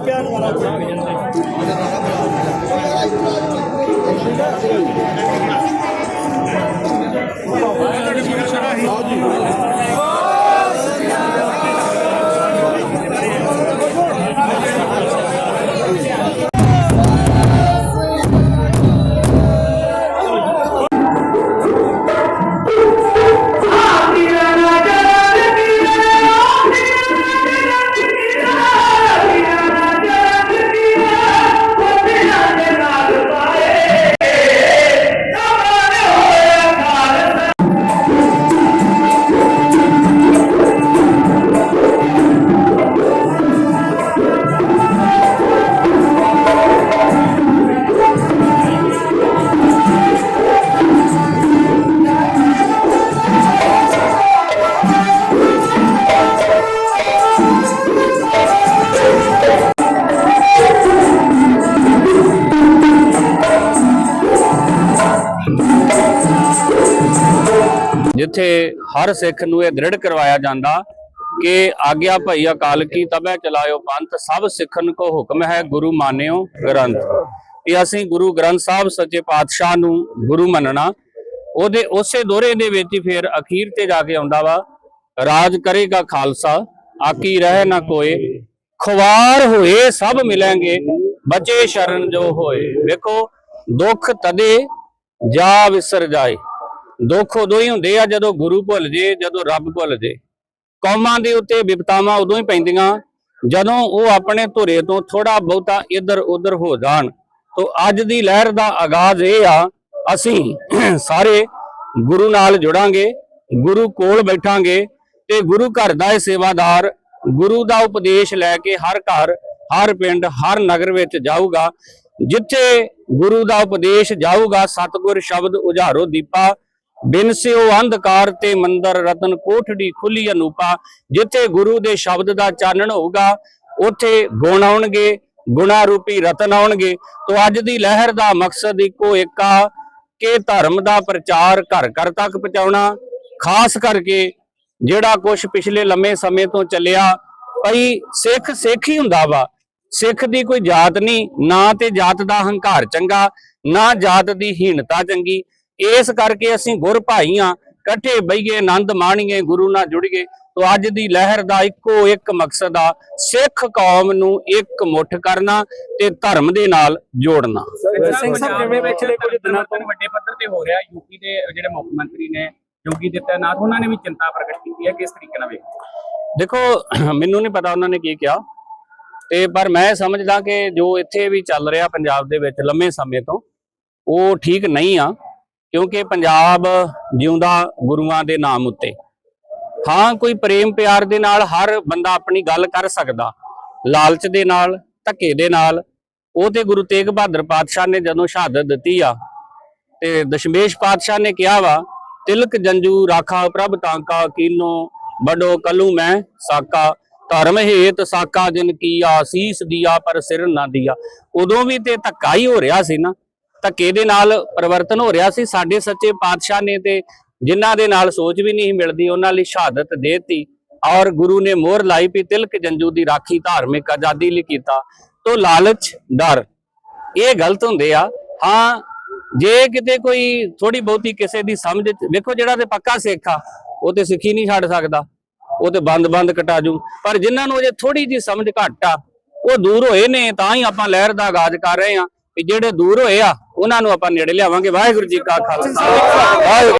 ਉਹ ਜਿੱਥੇ ਹਰ ਸਿੱਖ ਨੂੰ ਇਹ ਦ੍ਰਿੜ ਕਰਵਾਇਆ ਜਾਂਦਾ ਕਿ ਆਗਿਆ ਭਈ ਅਕਾਲ ਕੀ ਤਬੈ ਚਲਾਇਓ ਪੰਥ, ਸਭ ਸਿੱਖਨ ਕੋ ਹੁਕਮ ਹੈ, ਗੁਰੂ ਮਾਨਿਓ ਗ੍ਰੰਥ। ਇਹ ਅਸੀਂ ਗੁਰੂ ਗ੍ਰੰਥ ਸਾਹਿਬ ਸੱਚੇ ਪਾਤਸ਼ਾਹ ਨੂੰ ਗੁਰੂ ਮੰਨਣਾ। ਉਹਦੇ, ਉਸੇ ਦੋਰੇ ਦੇ ਵਿੱਚ ਹੀ ਫਿਰ ਅਖੀਰ ਤੇ ਜਾ ਕੇ ਆਉਂਦਾ ਵਾ, ਰਾਜ ਕਰੇਗਾ ਖਾਲਸਾ, ਆਕੀ ਰਹਿ ਨਾ ਕੋਏ। ਖੁਵਾਰ ਹੋਏ, ਸਭ ਮਿਲਾਂਗੇ, ਬਚੇ ਸ਼ਰਨ ਜੋ ਹੋਏ। ਵੇਖੋ, ਦੁੱਖ ਤਦੇ, ਜਾ ਵਿਸਰ ਜਾਏ। ਦੁੱਖ ਉਦੋਂ ਹੀ ਹੁੰਦੇ ਆ ਜਦੋਂ ਗੁਰੂ ਭੁੱਲ ਜੇ, ਜਦੋਂ ਰੱਬ ਭੁੱਲ ਜੇ। ਕੌਮਾਂ ਦੇ ਉੱਤੇ ਵਿਪਤਾਵਾਂ ਉਦੋਂ ਹੀ ਪੈਂਦੀਆਂ, ਜਦੋਂ ਉਹ ਆਪਣੇ ਧੁਰੇ ਤੋਂ ਥੋੜਾ ਬਹੁਤਾ ਇੱਧਰ ਉੱਧਰ ਹੋ ਜਾਣ। ਤੋਂ ਅੱਜ ਦੀ ਲਹਿਰ ਦਾ ਆਗਾਜ਼ ਇਹ ਆ, ਅਸੀਂ ਸਾਰੇ ਗੁਰੂ ਨਾਲ ਜੁੜਾਂਗੇ, ਗੁਰੂ ਕੋਲ ਬੈਠਾਂਗੇ ਤੇ ਗੁਰੂ ਘਰ ਦਾ ਇਹ ਸੇਵਾਦਾਰ, ਗੁਰੂ ਦਾ ਉਪਦੇਸ਼ ਲੈ ਕੇ ਹਰ ਘਰ, ਹਰ ਪਿੰਡ, ਹਰ ਨਗਰ ਵਿੱਚ ਜਾਊਗਾ। ਜਿੱਥੇ ਗੁਰੂ ਦਾ ਉਪਦੇਸ਼ ਜਾਊਗਾ, ਸਤਿਗੁਰ ਸ਼ਬਦ ਉਝਾਰੋ ਦੀਪਾ ਬਿਨ ਸਿਓ ਅੰਧਕਾਰ ਤੇ ਮੰਦਰ ਰਤਨ ਕੋਠੜੀ ਖੁੱਲੀ ਅਨੂਪਾ, ਜਿੱਥੇ ਗੁਰੂ ਦੇ ਸ਼ਬਦ ਦਾ ਚਾਨਣ ਹੋਊਗਾ, ਉੱਥੇ ਗੁਣ ਆਉਣਗੇ, ਗੁਣਾ ਰੂਪੀ ਰਤਨ ਆਉਣਗੇ। ਤੋਂ ਅੱਜ ਦੀ ਲਹਿਰ ਦਾ ਮਕਸਦ ਇੱਕੋ ਇੱਕ ਕਿ ਧਰਮ ਦਾ ਪ੍ਰਚਾਰ ਘਰ ਘਰ ਤੱਕ ਪਹੁੰਚਾਉਣਾ, ਖਾਸ ਕਰਕੇ ਜਿਹੜਾ ਕੁਝ ਪਿਛਲੇ ਲੰਮੇ ਸਮੇਂ ਤੋਂ ਚੱਲਿਆ, ਭਈ ਸਿੱਖ ਸਿੱਖ ਹੀ ਹੁੰਦਾ ਵਾ। ਸਿੱਖ ਦੀ ਕੋਈ ਜਾਤ ਨਹੀਂ, ਨਾ ਤੇ ਜਾਤ ਦਾ ਹੰਕਾਰ ਚੰਗਾ, ਨਾ ਜਾਤ ਦੀ ਹੀਣਤਾ ਚੰਗੀ। ਇਸ ਕਰਕੇ ਅਸੀਂ ਗੁਰ ਭਾਈ ਆ ਇਕੱਠੇ ਬਈਏ ਆਨੰਦ ਮਾਣੀਏ ਗੁਰੂ ਨਾਲ ਜੁੜੀਏ। ਤੋਂ ਅੱਜ ਦੀ ਲਹਿਰ ਦਾ ਇੱਕੋ ਇੱਕ ਮਕਸਦ ਆ ਸਿੱਖ ਕੌਮ ਨੂੰ ਇੱਕ ਮੁੱਠ ਕਰਨਾ ਤੇ ਧਰਮ ਦੇ ਨਾਲ ਜੋੜਨਾ। ਸਿੰਘ ਸਾਹਿਬ ਜਿਵੇਂ ਪਿਛਲੇ ਕੁਝ ਦਿਨਾਂ ਤੋਂ? ਵੱਡੇ ਪੱਧਰ ਤੇ ਹੋ ਰਿਹਾ ਯੂਪੀ ਦੇ ਜਿਹੜੇ ਮੁੱਖ ਮੰਤਰੀ ਨੇ ਯੋਗੀ ਦਿੱਤਿਆਨਾਥ ਉਹਨਾਂ ਨੇ ਵੀ ਚਿੰਤਾ ਪ੍ਰਗਟ ਕੀਤੀ ਹੈ ਕਿਸ ਤਰੀਕੇ ਨਾਲ ਵੇਖਦੇ ਦੇਖੋ ਮੈਨੂੰ ਨਹੀਂ ਪਤਾ ਉਹਨਾਂ ਨੇ ਕੀ ਕਿਹਾ ਤੇ ਪਰ ਮੈਂ ਸਮਝਦਾ ਕਿ ਜੋ ਇੱਥੇ ਵੀ ਚੱਲ ਰਿਹਾ ਪੰਜਾਬ ਦੇ ਵਿੱਚ ਲੰਮੇ ਸਮੇਂ ਤੋਂ ਉਹ ਠੀਕ ਨਹੀਂ ਆ। ਕਿਉਂਕਿ ਪੰਜਾਬ ਜਿਉਂਦਾ ਗੁਰੂਆਂ ਦੇ ਨਾਮ ਉੱਤੇ। ਹਾਂ, ਕੋਈ ਪ੍ਰੇਮ ਪਿਆਰ ਦੇ ਨਾਲ ਹਰ ਬੰਦਾ ਆਪਣੀ ਗੱਲ ਕਰ ਸਕਦਾ। ਲਾਲਚ ਦੇ ਨਾਲ, ਧੱਕੇ ਦੇ ਨਾਲ। ਉਹ ਤੇ ਗੁਰੂ ਤੇਗ ਬਹਾਦਰ ਪਾਤਸ਼ਾਹ ਨੇ ਜਦੋਂ ਸ਼ਹਾਦਤ ਦਿੱਤੀ ਆ ਤੇ ਦਸ਼ਮੇਸ਼ ਪਾਤਸ਼ਾਹ ਨੇ ਕਿਹਾ ਵਾ, ਤਿਲਕ ਜੰਜੂ ਰਾਖਾ ਪ੍ਰਭ ਤਾਂਕਾ, ਕੀਨੋ ਬਡੋ ਕਲੂ ਮੈਂ ਸਾਕਾ। ਧਰਮ ਹੇਤ ਸਾਕਾ ਜਿਨ ਕੀ ਆਸੀਸ ਦੀਆ ਪਰ ਸਿਰ ਨਾ ਦੀਆ। ਉਦੋਂ ਵੀ ਤੇ ਧੱਕਾ ਹੀ ਹੋ ਰਿਹਾ ਸੀ ਨਾ। ਧੱਕੇ ਦੇ ਨਾਲ ਪਰਿਵਰਤਨ ਹੋ ਰਿਹਾ ਸੀ? ਸਾਡੇ ਸੱਚੇ ਪਾਤਸ਼ਾਹ ਨੇ ਤੇ ਜਿਨ੍ਹਾਂ ਦੇ ਨਾਲ ਸੋਚ ਵੀ ਨਹੀਂ ਮਿਲਦੀ, ਉਹਨਾਂ ਲਈ ਸ਼ਹਾਦਤ ਦੇਤੀ। ਔਰ ਗੁਰੂ ਨੇ ਮੋਹਰ ਲਾਈ ਵੀ ਤਿਲਕ ਜੰਜੂ ਦੀ ਰਾਖੀ ਧਾਰਮਿਕ ਆਜ਼ਾਦੀ ਲਈ ਕੀਤਾ। ਤੋ ਲਾਲਚ, ਡਰ, ਇਹ ਗਲਤ ਹੁੰਦੇ ਆ। ਹਾਂ, ਜੇ ਕਿਤੇ ਕੋਈ ਥੋੜੀ ਬਹੁਤੀ ਕਿਸੇ ਦੀ ਸਮਝ ਵੇਖੋ ਜਿਹੜਾ ਤੇ ਪੱਕਾ ਸਿੱਖ ਆ, ਉਹ ਤੇ ਸਿੱਖੀ ਨਹੀਂ ਛੱਡ ਸਕਦਾ। ਉਹ ਤੇ ਬੰਦ-ਬੰਦ ਕਟਾਜੂ ਪਰ ਜਿਨ੍ਹਾਂ ਨੂੰ ਜੇ ਥੋੜੀ ਜੀ ਸਮਝ ਘੱਟ ਆ, ਉਹ ਦੂਰ ਹੋਏ ਨੇ, ਤਾਂ ਹੀ ਆਪਾਂ ਲਹਿਰ ਦਾ ਆਗਾਜ਼ ਕਰ ਰਹੇ ਆ ਕਿ ਜਿਹੜੇ ਦੂਰ ਹੋਏ ਆ ਉਹਨਾਂ ਨੂੰ ਆਪਾਂ ਨੇੜੇ ਲਿਆਵਾਂਗੇ। ਵਾਹਿਗੁਰੂ ਜੀ ਕਾ ਖਾਲਸਾ। ਵਾਹਿਗੁਰੂ